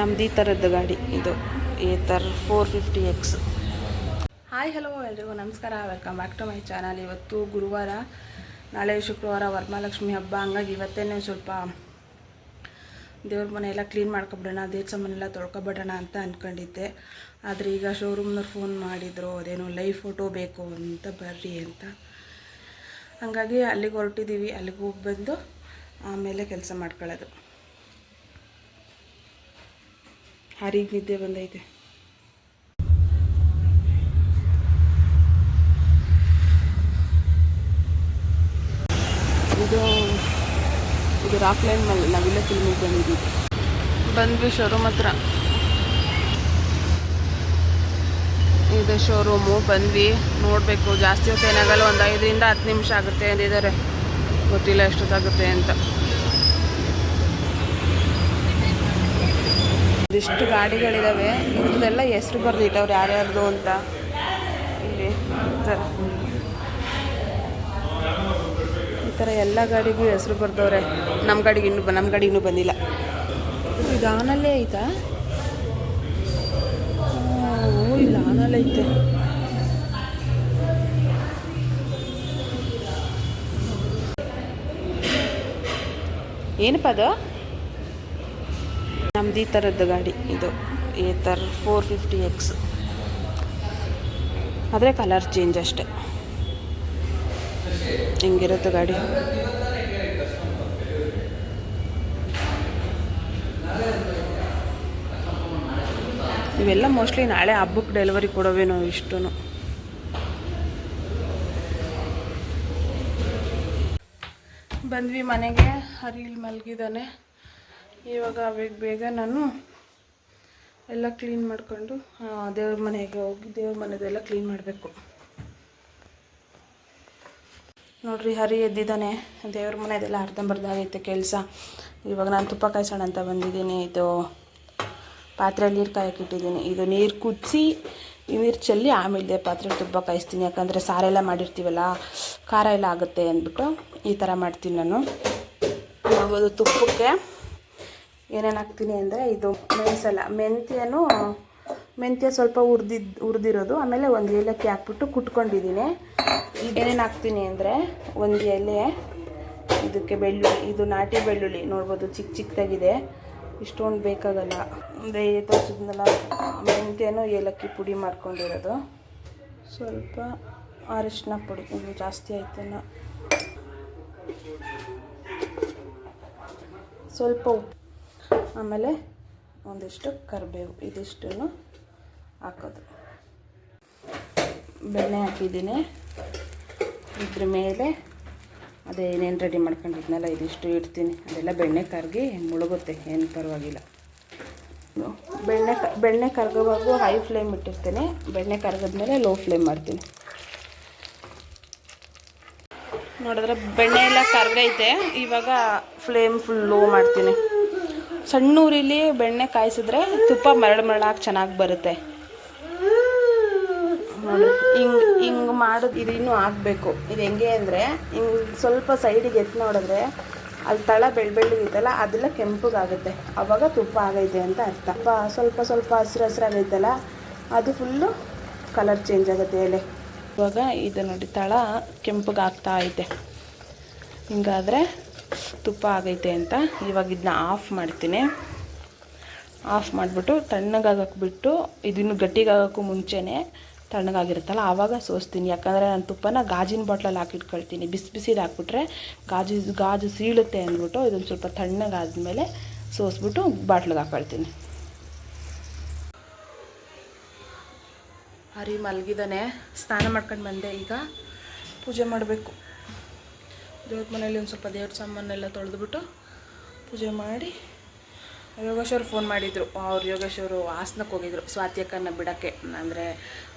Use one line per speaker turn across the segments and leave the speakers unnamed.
ನಮ್ದು ಈ ಥರದ್ದು ಗಾಡಿ, ಇದು ಈ ಥರ four fifty X hi hello ಎಲ್ರಿಗೂ, ನಮಸ್ಕಾರ. Welcome back to my channel ಇವತ್ತು ಗುರುವಾರ, ನಾಳೆ ಶುಕ್ರವಾರ ವರಮಹಾಲಕ್ಷ್ಮಿ ಹಬ್ಬ. ಹಂಗಾಗಿ ಇವತ್ತೇನೆ ಸ್ವಲ್ಪ ದೇವ್ರ ಮನೆ ಎಲ್ಲ ಕ್ಲೀನ್ ಮಾಡ್ಕೊಬಿಡೋಣ, ದೇವ್ರ ಸಾಮಾನೆಲ್ಲ ತೊಳ್ಕೊಬಿಡೋಣ ಅಂತ ಅಂದ್ಕೊಂಡಿದ್ದೆ ಆದರೆ ಈಗ ಶೋರೂಮ್ನವ್ರು ಫೋನ್ ಮಾಡಿದರು, ಅದೇನೋ ಲೈವ್ ಫೋಟೋ ಬೇಕು ಅಂತ ಬರ್ರಿ ಅಂತ. ಹಾಗಾಗಿ ಅಲ್ಲಿಗೆ ಹೊರಟಿದ್ದೀವಿ ಅಲ್ಲಿಗೆ ಹೋಗಿ ಬಂದು ಆಮೇಲೆ ಕೆಲಸ ಮಾಡ್ಕೊಳ್ಳೋದು. ಹರಿಗೆ ನಿದ್ದೆ ಬಂದೈತೆ. ಇದು ಇದು ರಾಕ್ ಲೈನ್ ಮೇಲೆ ನಾವಿಲ್ಲ ಫಿಲ್ಮಿಗೆ ಬಂದಿದ್ದೀವಿ ಬಂದ್ವಿ ಶೋರೂಮ್ ಹತ್ರ. ಇದು ಶೋರೂಮು ಬಂದ್ವಿ. ನೋಡಬೇಕು ಜಾಸ್ತಿ ಹೊತ್ತು ಏನಾಗಲ್ಲ ಒಂದು ಐದರಿಂದ ಹತ್ತು ನಿಮಿಷ ಆಗುತ್ತೆ ಅಂದಿದ್ದಾರೆ. ಗೊತ್ತಿಲ್ಲ ಎಷ್ಟೊತ್ತಾಗುತ್ತೆ ಅಂತ. ಇದಿಷ್ಟು ಗಾಡಿಗಳಿದಾವೆ. ಇದ್ರದ್ದೆಲ್ಲ ಹೆಸ್ರು ಬರೆದಿಟ್ಟವ್ರು ಯಾರ್ಯಾರ್ದು ಅಂತ. ಇಲ್ಲಿ ಥರ ಈ ಥರ ಎಲ್ಲ ಗಾಡಿಗೂ ಹೆಸರು ಬರ್ದವ್ರೆ. ನಮ್ಮ ಗಾಡಿಗೆ ಇನ್ನೂ ನಮ್ಮ ಗಾಡಿ ಇನ್ನೂ ಬಂದಿಲ್ಲ. ಇದು ಆನಲ್ಲೇ ಐತಾ? ಓ, ಇಲ್ಲ, ಆನಲ್ಲೇ ಐತೆ. ಏನಪ್ಪ ಅದು? ನಮ್ದು ಈ ಥರದ್ದು ಗಾಡಿ. ಇದು ಈ ಥರ ಫೋರ್ ಫಿಫ್ಟಿ ಎಕ್ಸ್ ಆದರೆ ಕಲರ್ ಚೇಂಜ್ ಅಷ್ಟೆ. ಹಿಂಗಿರುತ್ತೆ ಗಾಡಿ? ಇವೆಲ್ಲ ಮೋಸ್ಟ್ಲಿ ನಾಳೆ ಹಬ್ಬಕ್ಕೆ ಡೆಲಿವರಿ ಕೊಡೋವೇನೋ ಇಷ್ಟು ಬಂದ್ವಿ ಮನೆಗೆ, ಹರಿಲ್ ಮಲಗಿದ್ದಾನೆ. ಇವಾಗ ಬೇಗ ಬೇಗ ನಾನು ಎಲ್ಲ ಕ್ಲೀನ್ ಮಾಡಿಕೊಂಡು ದೇವ್ರ ಮನೆಗೆ ಹೋಗಿ, ದೇವ್ರ ಮನೆದೆಲ್ಲ ಕ್ಲೀನ್ ಮಾಡಬೇಕು. ನೋಡ್ರಿ, ಹರಿ ಎದ್ದಿದ್ದಾನೆ. ದೇವ್ರ ಮನೆದೆಲ್ಲ ಅರ್ಧಂಬರ್ಧಾಗೈತೆ ಕೆಲಸ. ಇವಾಗ ನಾನು ತುಪ್ಪ ಕಾಯಿಸೋಣ ಅಂತ ಬಂದಿದ್ದೀನಿ. ಇದು ಪಾತ್ರೆಯಲ್ಲಿ ನೀರು ಕಾಯಕ್ಕಿಟ್ಟಿದ್ದೀನಿ ಇದು ನೀರು ಕುದಿಸಿ, ನೀರು ಚೆಲ್ಲಿ ಆಮೇಲೆ ಪಾತ್ರೆ ತುಪ್ಪ ಕಾಯಿಸ್ತೀನಿ. ಯಾಕಂದರೆ ಸಾರೆಲ್ಲ ಮಾಡಿರ್ತೀವಲ್ಲ, ಖಾರ ಎಲ್ಲ ಆಗುತ್ತೆ ಅಂದ್ಬಿಟ್ಟು ಈ ಥರ ಮಾಡ್ತೀನಿ ನಾನು. ನೋಡ್ಬೋದು ತುಪ್ಪಕ್ಕೆ ಏನೇನು ಹಾಕ್ತೀನಿ ಅಂದರೆ ಇದು ಮೆಣಸಲ್ಲ. ಮೆಂತ್ಯನೂ, ಮೆಂತ್ಯ ಸ್ವಲ್ಪ ಹುರ್ದಿದ್ದು ಹುರಿದಿರೋದು. ಆಮೇಲೆ ಒಂದು ಏಲಕ್ಕಿ ಹಾಕ್ಬಿಟ್ಟು ಕುಟ್ಕೊಂಡಿದ್ದೀನಿ ಏನೇನು ಹಾಕ್ತೀನಿ ಅಂದರೆ ಒಂದು ಎಲೆ, ಇದಕ್ಕೆ ಬೆಳ್ಳುಳ್ಳಿ, ಇದು ನಾಟಿ ಬೆಳ್ಳುಳ್ಳಿ. ನೋಡ್ಬೋದು ಚಿಕ್ಕ ಚಿಕ್ಕದಾಗಿದೆ ಇಷ್ಟೊಂದು ಬೇಕಾಗಲ್ಲ. ಒಂದು ತೋರಿಸಿದ್ನಲ್ಲ, ಮೆಂತ್ಯನೂ ಏಲಕ್ಕಿ ಪುಡಿ ಮಾಡ್ಕೊಂಡಿರೋದು. ಸ್ವಲ್ಪ ಅರಿಶಿನ ಪುಡಿ. ಇದು ಜಾಸ್ತಿ ಆಯ್ತನ ಸ್ವಲ್ಪ ಉಪ್ಪು. ಆಮೇಲೆ ಒಂದಿಷ್ಟು ಕರಿಬೇವು, ಇದಿಷ್ಟನ್ನು ಹಾಕೋದು. ಬೆಣ್ಣೆ ಹಾಕಿದ್ದೀನಿ. ಇದ್ರ ಮೇಲೆ ಅದೇ ಏನೇನು ರೆಡಿ ಮಾಡ್ಕೊಂಡಿದ್ನಲ್ಲ, ಇದಿಷ್ಟು ಇಡ್ತೀನಿ. ಅದೆಲ್ಲ ಬೆಣ್ಣೆ ಕರಗಿ ಮುಳುಗುತ್ತೆ, ಏನು ಪರವಾಗಿಲ್ಲ. ಬೆಣ್ಣೆ ಬೆಣ್ಣೆ ಕರಗೋವಾಗೂ ಹೈ ಫ್ಲೇಮ್ ಇಟ್ಟಿರ್ತೀನಿ. ಬೆಣ್ಣೆ ಕರಗಿದ್ಮೇಲೆ ಲೋ ಫ್ಲೇಮ್ ಮಾಡ್ತೀನಿ. ನೋಡಿದ್ರೆ ಬೆಣ್ಣೆ ಎಲ್ಲ ಕರ್ಗೈತೆ. ಇವಾಗ ಫ್ಲೇಮ್ ಫುಲ್ ಲೋ ಮಾಡ್ತೀನಿ. ಸಣ್ಣ ಊರಿಲಿ ಬೆಣ್ಣೆ ಕಾಯಿಸಿದ್ರೆ ತುಪ್ಪ ಮರಳು ಮರಳಾಗಿ ಚೆನ್ನಾಗಿ ಬರುತ್ತೆ. ನೋಡಿ, ಹಿಂಗೆ ಹಿಂಗೆ ಮಾಡೋದು ಇದು ಇನ್ನೂ ಆಗಬೇಕು. ಇದು ಹೆಂಗೆ ಅಂದರೆ, ಹಿಂಗೆ ಸ್ವಲ್ಪ ಸೈಡಿಗೆ ಎತ್ತಿ ನೋಡಿದ್ರೆ ಅಲ್ಲಿ ತಳ ಬೆಳ್ ಬೆಳ್ಳಗಿತ್ತಲ್ಲ ಅದೆಲ್ಲ ಕೆಂಪಗಾಗುತ್ತೆ. ಆವಾಗ ತುಪ್ಪ ಆಗೈತೆ ಅಂತ ಅರ್ಥ. ಸ್ವಲ್ಪ ಸ್ವಲ್ಪ ಹಸಿರು ಹಸಿರಾಗೈತಲ್ಲ ಅದು ಫುಲ್ಲು ಕಲರ್ ಚೇಂಜ್ ಆಗುತ್ತೆ ಎಲೆ. ಇವಾಗ ಇದು ನೋಡಿ, ತಳ ಕೆಂಪುಗಾಗ್ತಾ ಐತೆ. ಹಿಂಗಾದರೆ ತುಪ್ಪ ಆಗೈತೆ ಅಂತ. ಇವಾಗ ಇದನ್ನ ಆಫ್ ಮಾಡ್ತೀನಿ. ಆಫ್ ಮಾಡಿಬಿಟ್ಟು ತಣ್ಣಗಾಗಕ್ಕೆ ಬಿಟ್ಟು ಇದನ್ನು ಗಟ್ಟಿಗಾಗೋಕ್ಕೂ ಮುಂಚೆನೇ ತಣ್ಣಗಾಗಿರುತ್ತಲ್ಲ, ಆವಾಗ ಸೋಸ್ತೀನಿ. ಯಾಕಂದರೆ ನಾನು ತುಪ್ಪನ ಗಾಜಿನ ಬಾಟ್ಲಲ್ಲಿ ಹಾಕಿಟ್ಕೊಳ್ತೀನಿ. ಬಿಸಿ ಬಿಸಿದು ಹಾಕ್ಬಿಟ್ರೆ ಗಾಜು ಗಾಜು ಸೀಳುತ್ತೆ ಅಂದ್ಬಿಟ್ಟು ಇದೊಂದು ಸ್ವಲ್ಪ ತಣ್ಣಗಾದ್ಮೇಲೆ ಸೋಸ್ಬಿಟ್ಟು ಬಾಟ್ಲಿಗೆ ಹಾಕೊಳ್ತೀನಿ. ಹರಿ ಮಲಗಿದ್ದಾನೆ ಸ್ನಾನ ಮಾಡ್ಕೊಂಡು ಬಂದೆ ಈಗ. ಪೂಜೆ ಮಾಡಬೇಕು. ದೇವ್ರ ಮನೇಲಿ ಒಂದು ಸ್ವಲ್ಪ ದೇವ್ರ ಸಾಮಾನೆಲ್ಲ ತೊಳೆದ್ಬಿಟ್ಟು ಪೂಜೆ ಮಾಡಿ ಯೋಗೇಶ್ವರು ಫೋನ್ ಮಾಡಿದರು. ಅವ್ರು ಯೋಗೇಶ್ವರು ಹಾಸನಕ್ಕೆ ಹೋಗಿದ್ರು. ಸ್ವಾತಿ ಅಕ್ಕನ ಬಿಡೋಕ್ಕೆ. ಅಂದರೆ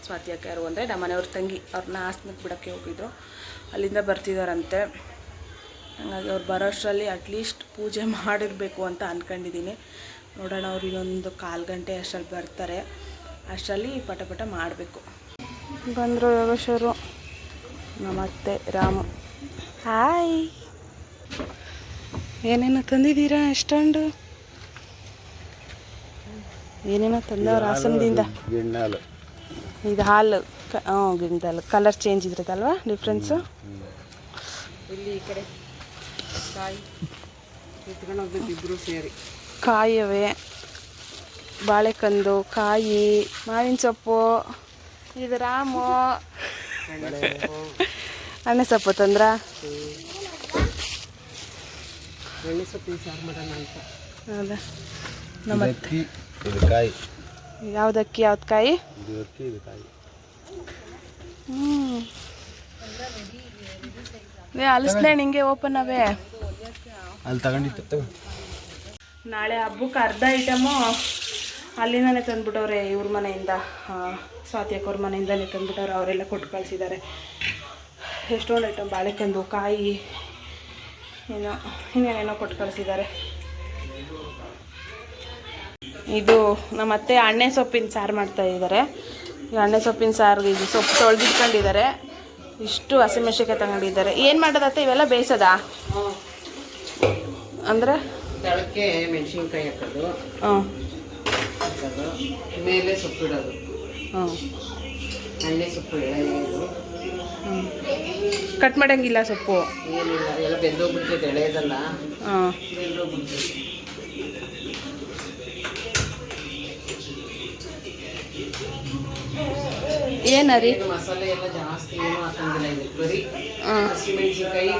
ಸ್ವಾತಿ ಅಕ್ಕ ಯಾರು ಅಂದರೆ ನಮ್ಮ ಮನೆಯವ್ರ ತಂಗಿ. ಅವ್ರನ್ನ ಹಾಸನಕ್ಕೆ ಬಿಡೋಕ್ಕೆ ಹೋಗಿದ್ರು. ಅಲ್ಲಿಂದ ಬರ್ತಿದ್ದಾರಂತೆ ಹಾಗಾಗಿ ಅವ್ರು ಬರೋಷ್ಟರಲ್ಲಿ ಅಟ್ಲೀಸ್ಟ್ ಪೂಜೆ ಮಾಡಿರಬೇಕು ಅಂತ ಅಂದ್ಕೊಂಡಿದ್ದೀನಿ ನೋಡೋಣ ಅವ್ರು ಇನ್ನೊಂದು ಕಾಲು ಗಂಟೆ ಅಷ್ಟರಲ್ಲಿ ಬರ್ತಾರೆ. ಅಷ್ಟರಲ್ಲಿ ಪಟ ಪಟ ಮಾಡಬೇಕು. ಬಂದರು ಯೋಗೇಶ್ವರು. ನಮ್ಮತ್ತೆ ರಾಮು. ಹಾಯ್ ಏನೇನು ತಂದಿದ್ದೀರಾ ಎಷ್ಟೊಂದು? ಏನೇನೋ ತಂದವ್ರು ಹಾಸನದಿಂದ.
ಗಿಣ್ಣಾಲು
ಇದು ಹಾಲು. ಹ್ಞೂ ಗಿಡದಲ್ಲಿ ಕಲರ್ ಚೇಂಜ್ ಇದ್ರದಲ್ವಾ ಡಿಫ್ರೆನ್ಸು
ಇಲ್ಲಿ ಈ ಕಡೆ ಕಾಯಿ ಸೇರಿ.
ಕಾಯವೇ ಬಾಳೆಕಂದು ಕಾಯಿ ಮಾವಿನ ಸೊಪ್ಪು ಇದು ರಾಮು. ಅಣ್ಣ ಸೊಪ್ಪು ತಂದ್ರ?
ಎಣ್ಣೆ ಸೊಪ್ಪಿನ ಸಾರು ಮಾಡೋಣ ಅಂತ.
ಹೌದಾ? ನಮ್ಮ
ಅಕ್ಕಿ ಇದು ಕಾಯಿ.
ಯಾವ್ದು ಅಕ್ಕಿ ಯಾವ್ದು ಕಾಯಿ?
ಇದು ಅಕ್ಕಿ ಇದು ಕಾಯಿ.
ಹ್ಞೂ ಏ ಅಲಿಸ್ಲೇ ನಿಂಗೆ ಓಪನ್ ಅವೇ.
ಅಲ್ಲಿ ತಗೊಂಡಿತ್ತು ತಗೋ.
ನಾಳೆ ಹಬ್ಬಕ್ಕೆ ಅರ್ಧ ಐಟಮು ಅಲ್ಲಿಂದನೇ ತಂದ್ಬಿಟ್ಟವ್ರೆ ಇವ್ರ ಮನೆಯಿಂದ. ಸ್ವಾತಿಯಕ್ಕವ್ರ ಸ್ವಾತಿ ಅಕ್ಕವ್ರ ಮನೆಯಿಂದಲೇ ತಂದ್ಬಿಟ್ಟವ್ರೆ ಅವರೆಲ್ಲ ಕೊಟ್ಟು ಕಳಿಸಿದ್ದಾರೆ. ಎಷ್ಟೊಂದು ಐಟಮ್ ಬಾಳೆಕಂದು ಕಾಯಿ ಏನೋ ಇನ್ನೇನೇನೋ ಕೊಟ್ಟು ಕಳಿಸಿದ್ದಾರೆ. ಇದು ನಮ್ಮ ಅತ್ತೆ ಅಣ್ಣೆ ಸೊಪ್ಪಿನ ಸಾರು ಮಾಡ್ತಾ ಇದ್ದಾರೆ. ಈ ಅಣ್ಣೆ ಸೊಪ್ಪಿನ ಸಾರು ಇದು ಸೊಪ್ಪು ತೊಳೆದಿಟ್ಕೊಂಡಿದ್ದಾರೆ. ಇಷ್ಟು ಹಸಿಮೆಣ್ಸಿಕಾಯಿ ತಗೊಂಡಿದ್ದಾರೆ. ಏನು ಮಾಡೋದತ್ತೆ ಇವೆಲ್ಲ ಬೇಯಿಸೋದಾ? ಅಂದರೆ?
ತಳಕ್ಕೆ ಮೆಣಸಿನ್ಕಾಯಿ ಹಾಕೋದು.
ಹಾಂ
ಹಾಕೋದು. ಮೇಲೆ ಸೊಪ್ಪಿಡೋದು.
ಹ್ಞೂ
ಅಣ್ಣೆ ಸೊಪ್ಪು ಎಳೆಯೋದು
ಹ್ಞೂ ಕಟ್ ಮಾಡಂಗಿಲ್ಲ ಸೊಪ್ಪು. ಏನರಿ
ಮಸಾಲೆ ಎಲ್ಲ ಜಾಸ್ತಿ ಏನು ಹಾಕಂಗಿಲ್ಲ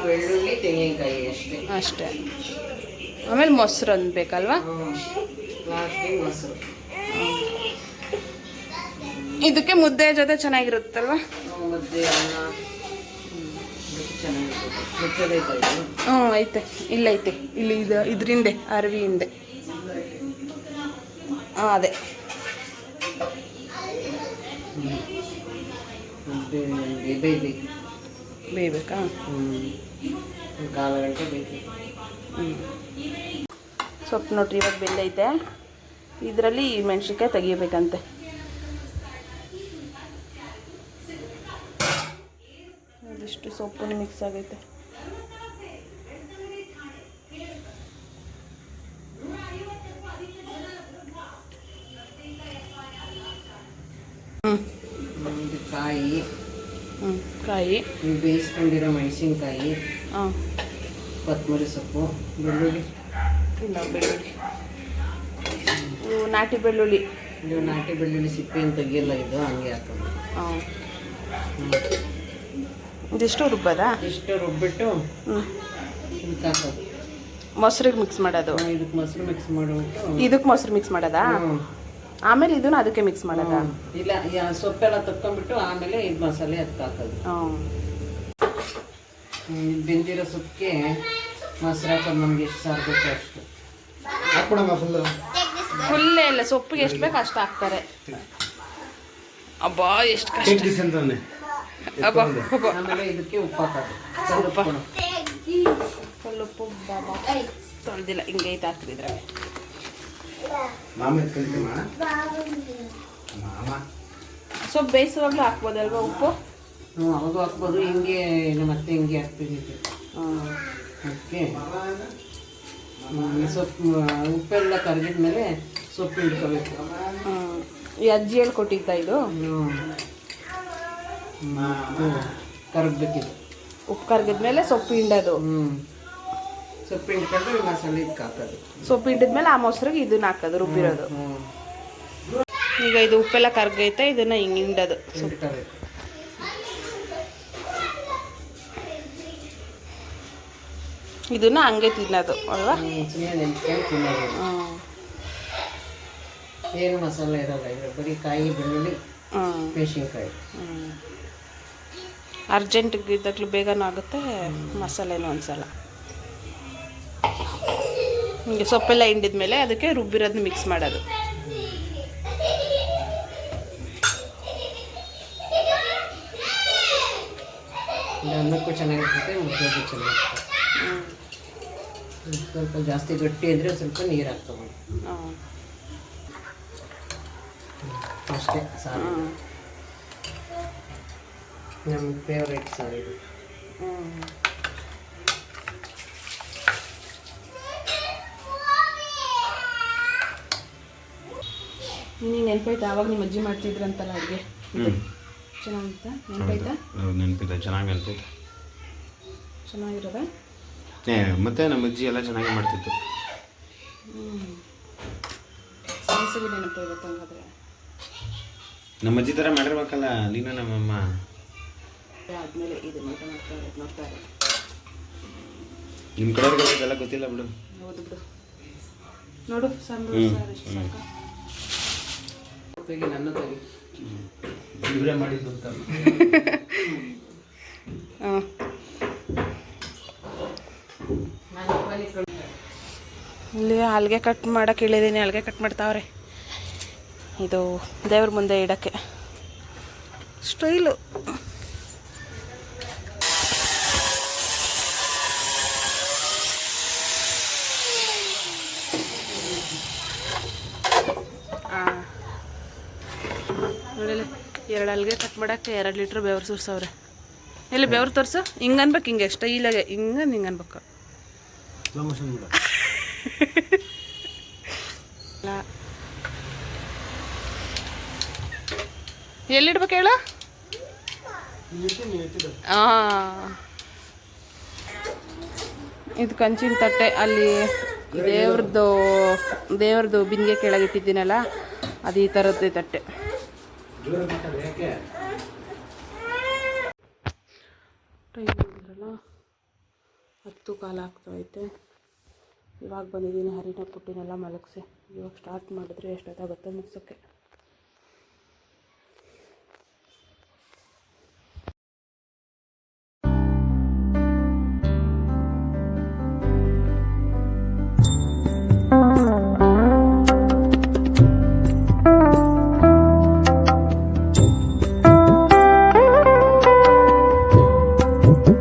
ಬೆಳ್ಳುಳ್ಳಿ ತೆಂಗಿನಕಾಯಿ ಅಷ್ಟೇ.
ಅಷ್ಟೇ ಆಮೇಲೆ ಮೊಸರು ಒಂದು ಬೇಕಲ್ವಾ ಇದಕ್ಕೆ ಮುದ್ದೆ ಜೊತೆ ಚೆನ್ನಾಗಿರುತ್ತಲ್ವಾ?
ಮುದ್ದೆ ಅನ್ನ.
ಹ್ಞೂ ಐತೆ. ಇಲ್ಲೈತೆ ಇಲ್ಲಿ ಇದು ಇದ್ರಿಂದೆ ಅರವಿ ಹಿಂದೆ ಹಾಂ ಅದೇ
ಬೇಯಬೇಕು.
ಬೇಯಬೇಕಾ?
ಹ್ಞೂ ಕಾಲು ಗಂಟೆ ಬೇಕು
ಹ್ಞೂ ಸೊಪ್ಪು ನೋಡ್ರಿ ಇವಾಗ ಬೆಂದೈತೆ. ಇದರಲ್ಲಿ ಮೆಣಸಿನ್ಕಾಯಿ ತೆಗಿಬೇಕಂತೆ ಇದಿಷ್ಟು ಸೊಪ್ಪು ಮಿಕ್ಸ್ ಆಗೈತೆ. ಹ್ಞೂ
ಕಾಯಿ.
ಹ್ಞೂ ಕಾಯಿ.
ಬೇಯಿಸ್ಕೊಂಡಿರೋ ಮೆಣಸಿನ್ಕಾಯಿ.
ಹಾಂ.
ಕೊತ್ತಂಬರಿ ಸೊಪ್ಪು ಬೆಳ್ಳುಳ್ಳಿ.
ಇಲ್ಲ ಬೆಳ್ಳುಳ್ಳಿ. ಇವು ನಾಟಿ ಬೆಳ್ಳುಳ್ಳಿ.
ನೀವು ನಾಟಿ ಬೆಳ್ಳುಳ್ಳಿ ಸಿಪ್ಪೆಯನ್ನು ತೆಗಿಯಲ್ಲ ಇದು ಹಂಗೆ ಹಾಕೋದು.
ಹಾಂ. ಇದಿಷ್ಟು ರುಬ್ಬದ?
ಇಷ್ಟು ರುಬ್ಬಿಟ್ಟು
ಮೊಸರಿಗೆ ಮಿಕ್ಸ್ ಮಾಡೋದು?
ಇದಕ್ಕೆ ಮೊಸರು ಮಿಕ್ಸ್ ಮಾಡಿಬಿಟ್ಟು.
ಇದಕ್ಕೆ ಮೊಸರು ಮಿಕ್ಸ್ ಮಾಡೋದಾ? ಆಮೇಲೆ ಇದನ್ನ ಅದಕ್ಕೆ ಮಿಕ್ಸ್ ಮಾಡೋದಾ?
ಇಲ್ಲ ಯಾ- ಸೊಪ್ಪೆಲ್ಲ ತಕ್ಕೊಂಡ್ಬಿಟ್ಟು ಆಮೇಲೆ ಇದು ಮಸಾಲೆ ಅದಕ್ಕೆ ಹಾಕೋದು ಬೆಂದಿರೋ ಸೊಪ್ಪಿಗೆ ಮೊಸರು ಹಾಕೋದು ನಮ್ಗೆ ಎಷ್ಟು ಸಾರು ಬೇಕೋ ಅಷ್ಟು.
ಫುಲ್ಲೇ
ಇಲ್ಲ ಸೊಪ್ಪಿಗೆ ಎಷ್ಟು ಬೇಕು ಅಷ್ಟು ಹಾಕ್ತಾರೆ. ಅಬ್ಬಾ ಎಷ್ಟು ಕಷ್ಟ.
ಆಮೇಲೆ ಇದಕ್ಕೆ ಉಪ್ಪು ಹಾಕೋದು ಸ್ವಲ್ಪ
ಉಪ್ಪು. ತೊಳೆದಿಲ್ಲ ಹಿಂಗೆ ಐತೆ
ಮಾಮ
ಸೊಪ್ಪು ಬೇಯಿಸುವಾಗಲೂ ಹಾಕ್ಬೋದಲ್ವಾ ಉಪ್ಪು?
ಹ್ಞೂ ಅವಾಗ ಹಾಕ್ಬೋದು. ಹಿಂಗೆ ಮತ್ತೆ ಹಿಂಗೆ ಹಾಕ್ತಿದ್ದಿತ್ತು
ಹಾಂ
ಅದಕ್ಕೆ ಸೊಪ್ಪು ಉಪ್ಪೆಲ್ಲ ಕರಗಿದ್ಮೇಲೆ ಸೊಪ್ಪು ಹಿಡ್ಕೋಬೇಕು
ಈ ಅಜ್ಜಿ ಹೇಳ್ಕೊಟ್ಟಿದ್ದ ಇದು?
ಕರಗ್ಬೇಕಿದು
ಉಪ್ಪು ಕರ್ಗಿದ್ಮೇಲೆ ಸೊಪ್ಪು ಹಿಂಡೋದು.
ಹ್ಞೂ ಸೊಪ್ಪು ಹಿಂಡ್ಕೊಂಡು ಮಸಾಲೆ ಇದಕ್ಕೆ ಹಾಕೋದು.
ಸೊಪ್ಪು ಹಿಂಡಿದ್ಮೇಲೆ ಆ ಮೊಸರಿಗೆ ಇದನ್ನ ಹಾಕೋದು ರುಬ್ಬಿರೋದು. ಈಗ ಇದು ಉಪ್ಪೆಲ್ಲ ಕರ್ಗೈತೆ ಇದನ್ನ ಹಿಂಗೆ ಹಿಂಡೋದು
ಹಿಂಡ್ಕೋಬೇಕು
ಇದನ್ನ ಹಂಗೆ ತಿನ್ನೋದು ಅಲ್ವಾ?
ಸುಮ್ಮನೆ ತಿನ್ನೋದು. ಏನು ಮಸಾಲೆ ಇರಲ್ಲ ಬರೀ ಕಾಯಿ ಬೆಳ್ಳುಳ್ಳಿ
ಹ್ಞೂ
ಮೆಣಸಿನ್ಕಾಯಿ
ಹ್ಞೂ ಅರ್ಜೆಂಟಿಗೆ ಇದ್ದಾಗಲೂ ಬೇಗನೂ ಆಗುತ್ತೆ ಮಸಾಲೆನೂ ಅನ್ಸಲ್ಲ ಹಿಂಗೆ ಸೊಪ್ಪೆಲ್ಲ ಹಿಂಡಿದ್ಮೇಲೆ ಅದಕ್ಕೆ ರುಬ್ಬಿರೋದನ್ನ ಮಿಕ್ಸ್ ಮಾಡೋದು.
ಅನ್ನಕ್ಕೂ ಚೆನ್ನಾಗಿರ್ತದೆ ಮುದ್ದೆಗೂ ಚೆನ್ನಾಗಿರ್ತದೆ ಸ್ವಲ್ಪ ಜಾಸ್ತಿ ಗಟ್ಟಿ ಅಂದರೆ ಸ್ವಲ್ಪ ನೀರು ಹಾಕ್ತವೆ ಅಷ್ಟೇ ಸಾರು. ನಮ್ಮ ಫೇವ್ರೇಟ್ ಸರ್ ಇದು.
ನೀನು ನೆನಪಾಯ್ತಾ? ಆವಾಗ ನಿಮ್ಮ ಅಜ್ಜಿ ಮಾಡ್ತಿದ್ರಂತಲ್ಲ ಅಡುಗೆ?
ಹ್ಞೂ
ಚೆನ್ನಾಗಿತ್ತಾ? ನೆನಪಾಯ್ತಾ?
ನೆನಪಿದೆ. ಚೆನ್ನಾಗಿ ನೆನಪಿದೆ
ಚೆನ್ನಾಗಿರೋದ?
ಮತ್ತೆ ನಮ್ಮ ಅಜ್ಜಿ ಎಲ್ಲ ಚೆನ್ನಾಗಿ ಮಾಡ್ತಿತ್ತು
ಸರಿ ನೆನಪು ಇವತ್ತು ಹಂಗಾದ್ರೆ.
ನಮ್ಮ ಅಜ್ಜಿ ಥರ ಮಾಡಿರ್ಬೇಕಲ್ಲ ನೀನು ನಮ್ಮಮ್ಮ.
ಆದಮೇಲೆ ಇದು ಊಟ ಮಾಡ್ತಾ ಇರೋದು ನೋಡ್ತಾ ಇರೋದು.
ನಿಮ್ಮ ಕಡೆಯವ್ರಿಗೆಲ್ಲ ಇದೆಲ್ಲ ಗೊತ್ತಿಲ್ಲ ಬಿಡು.
ಹೌದು ಬಿಡು. ನೋಡು ಸಾಂಬಾರು ಸಾರು ಎಷ್ಟು ಸಾಕ.
ತೆಗಿ ನನ್ನ ತೆಗಿ
ಇವರೇ ಮಾಡಿದ್ದು ಅಂತ.
ಹಾಂ. ಇಲ್ಲಿ ಹಲ್ಗೆ ಕಟ್ ಮಾಡಕ್ಕೆ ಇಳಿದೀನಿ ಹಲ್ಗೆ ಕಟ್ ಮಾಡ್ತಾವ್ರೆ. ಇದು ದೇವ್ರ ಮುಂದೆ ಇಡಕ್ಕೆ. ಸ್ಟೈಲು ಎರಡು ಅಲ್ಲಿಗೆ ಕಟ್ ಮಾಡಕ್ಕೆ ಎರಡು ಲೀಟ್ರ್ ಬೆವ್ರು ಸುರ್ಸವ್ರೆ. ಇಲ್ಲಿ ಬೆವ್ರು ತೋರಿಸು? ಹಿಂಗೆ ಅನ್ಬೇಕು ಹಿಂಗೆ ಸ್ಟೈಲಾಗೆ ಹಿಂಗೆ ಹಿಂಗೆ ಅನ್ಬೇಕು. ಎಲ್ಲಿಡ್ಬೇಕು ಹೇಳು. ಇದು ಕಂಚಿನ ತಟ್ಟೆ ಅಲ್ಲಿ ದೇವ್ರದ್ದು ದೇವ್ರದ್ದು ಬಿಂದಿಗೆ ಕೆಳಗಿಟ್ಟಿದ್ದೀನಲ್ಲ ಅದು ಈ ಥರದ್ದೇ ತಟ್ಟೆ. ಟೈಮ್ ಬಂದ್ರಲ್ಲ ಹತ್ತು ಕಾಲ ಆಗ್ತೈತೆ. ಇವಾಗ ಬಂದಿದ್ದೀನಿ ಹರಿನ ಪುಟ್ಟಿನೆಲ್ಲ ಮಲಗಿಸಿ. ಇವಾಗ ಸ್ಟಾರ್ಟ್ ಮಾಡಿದ್ರೆ ಎಷ್ಟೊತ್ತಾಗುತ್ತೆ ಮುಗ್ಸೋಕ್ಕೆ. Mm-hmm.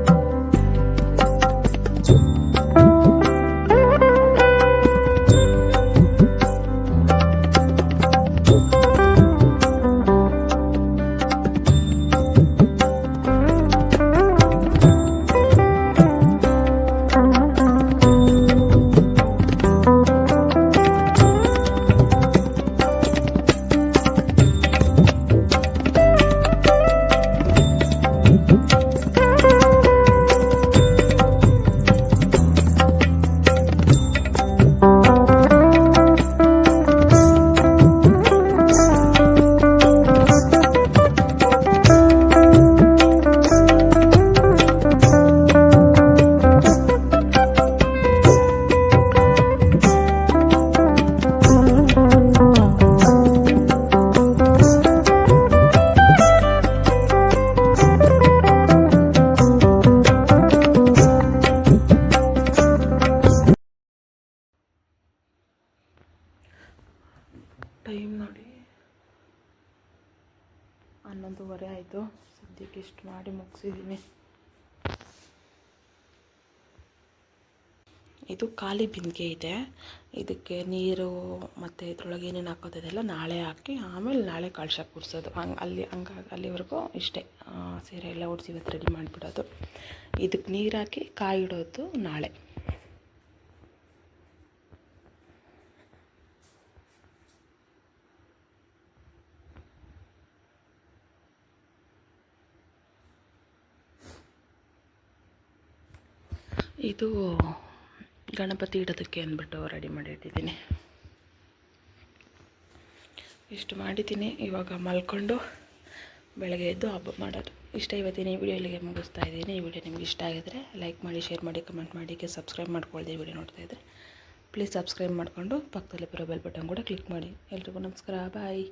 ಇಷ್ಟು ಮಾಡಿ ಮುಗಿಸಿದ್ದೀನಿ. ಇದು ಖಾಲಿ ಬಿಂದಿಗೆ ಇದೆ. ಇದಕ್ಕೆ ನೀರು ಮತ್ತು ಇದ್ರೊಳಗೆ ಏನೇನು ಹಾಕೋದಿದೆಲ್ಲ ನಾಳೆ ಹಾಕಿ, ಆಮೇಲೆ ನಾಳೆ ಕಳ್ಸಕ್ಕೆ ಕುಡಿಸೋದು. ಹಂಗೆ ಅಲ್ಲಿ, ಹಂಗಾಗಿ ಅಲ್ಲಿವರೆಗೂ ಇಷ್ಟೇ. ಸೀರೆ ಎಲ್ಲ ಉಡ್ಸಿ ಇವತ್ತು ರೆಡಿ ಮಾಡಿಬಿಡೋದು. ಇದಕ್ಕೆ ನೀರು ಹಾಕಿ ಕಾಯಿ ನಾಳೆ. ಇದು ಗಣಪತಿ ಇಡೋದಕ್ಕೆ ಅಂದ್ಬಿಟ್ಟು ರೆಡಿ ಮಾಡಿಟ್ಟಿದ್ದೀನಿ. ಇಷ್ಟು ಮಾಡಿದ್ದೀನಿ. ಇವಾಗ ಮಲ್ಕೊಂಡು ಬೆಳಗ್ಗೆ ಎದ್ದು ಹಬ್ಬ ಮಾಡೋದು. ಇಷ್ಟ ಇವತ್ತಿನ ಈ ವಿಡಿಯೋ ಇಲ್ಲಿಗೆ ಮುಗಿಸ್ತಾ ಇದ್ದೀನಿ. ಈ ವಿಡಿಯೋ ನಿಮ್ಗೆ ಇಷ್ಟ ಆಗಿದ್ರೆ ಲೈಕ್ ಮಾಡಿ ಶೇರ್ ಮಾಡಿ ಕಮೆಂಟ್ ಮಾಡಿ ಸಬ್ಸ್ಕ್ರೈಬ್ ಮಾಡ್ಕೊಳ್ದೆ ಈ ವಿಡಿಯೋ ನೋಡ್ತಾ ಇದ್ದರೆ ಪ್ಲೀಸ್ ಸಬ್ಸ್ಕ್ರೈಬ್ ಮಾಡಿಕೊಂಡು ಪಕ್ಕದಲ್ಲಿ ಬರೋ ಬೆಲ್ ಬಟನ್ ಕೂಡ ಕ್ಲಿಕ್ ಮಾಡಿ. ಎಲ್ರಿಗೂ ನಮಸ್ಕಾರ. ಬಾಯ್